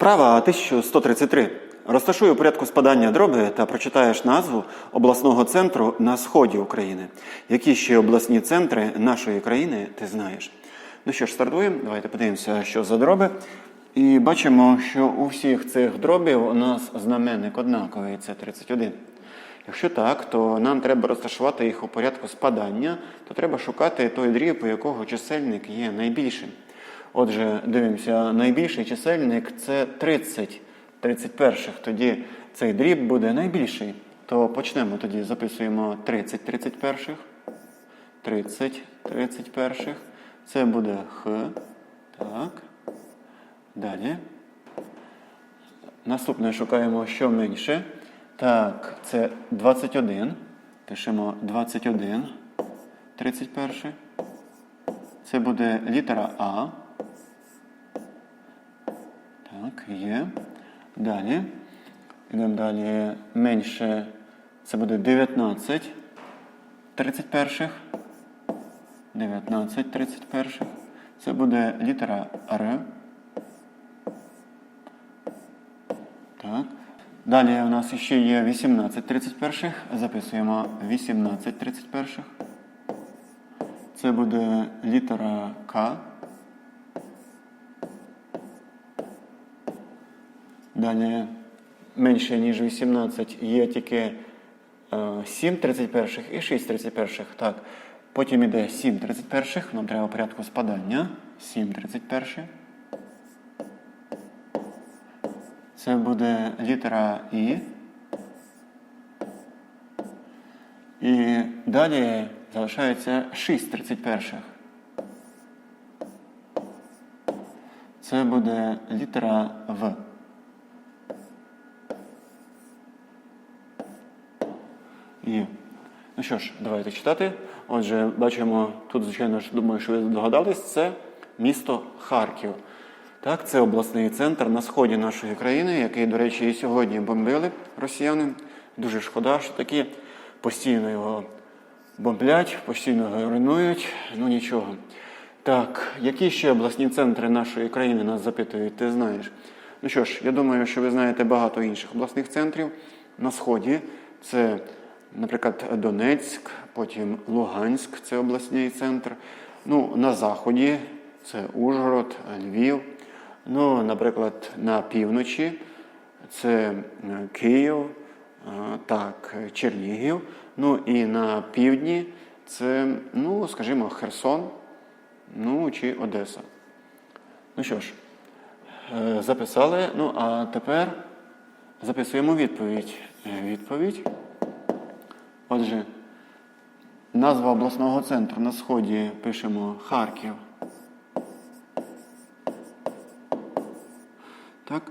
Вправа 1133. Розташуй у порядку спадання дроби та прочитаєш назву обласного центру на сході України. Які ще обласні центри нашої країни ти знаєш? Ну що ж, стартуємо. Давайте подивимося, що за дроби. І бачимо, що у всіх цих дробів у нас знаменник однаковий це 31. Якщо так, то нам треба розташувати їх у порядку спадання, то треба шукати той дріб, у якого чисельник є найбільшим. Отже, дивимося, найбільший чисельник це 30 31. Тоді цей дріб буде найбільший. То почнемо тоді, записуємо 30 31. 30 31. Це буде Х. Так. Далі. Наступне шукаємо, що менше. Так, це 21. Пишемо 21. 31. Це буде літера А. Так, є. Далі. Йдемо далі. Менше. Це буде 19. 31. 19 31. Це буде літера Р. Так. Далі у нас ще є 18 31. Записуємо 18 31. Це буде літера К. Далі менше, ніж 18, є тільки е, 7 31 і 6 31. Так. Потім іде 7 31. Нам треба порядку спадання. 7 31. Це буде літера І. І далі залишається 6 31. Це буде літера В. Є. Ну що ж, давайте читати. Отже, бачимо, тут, звичайно ж, думаю, що ви догадались, це місто Харків. Так, це обласний центр на сході нашої країни, який, до речі, і сьогодні бомбили росіяни. Дуже шкода, що такі постійно його бомблять, постійно його руйнують. Ну нічого. Так, які ще обласні центри нашої країни нас запитують, ти знаєш? Ну що ж, я думаю, що ви знаєте багато інших обласних центрів на сході. Це, наприклад, Донецьк, потім Луганськ, це обласний центр. Ну, на заході це Ужгород, Львів. Ну, наприклад, на півночі це Київ, так, Чернігів. Ну і на півдні це, ну, скажімо, Херсон, ну чи Одеса. Ну що ж, е, записали. Ну, а тепер записуємо відповідь. Відповідь. Отже, назва обласного центру на сході пишемо Харків. Так.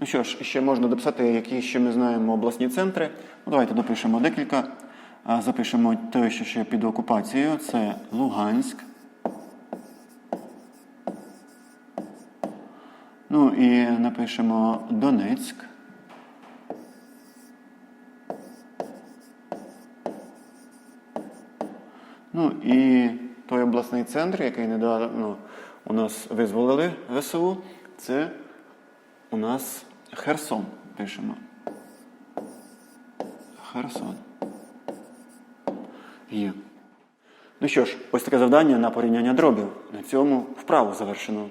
Ну що ж, ще можна дописати, які ще ми знаємо обласні центри. Ну, давайте допишемо декілька. Запишемо те, що ще під окупацією. Це Луганськ. Ну і напишемо Донецьк. Ну і той обласний центр, який недавно у нас визволили ВСУ, це у нас Херсон. Пишемо. Херсон. Є. Ну що ж, ось таке завдання на порівняння дробів. На цьому вправу завершено.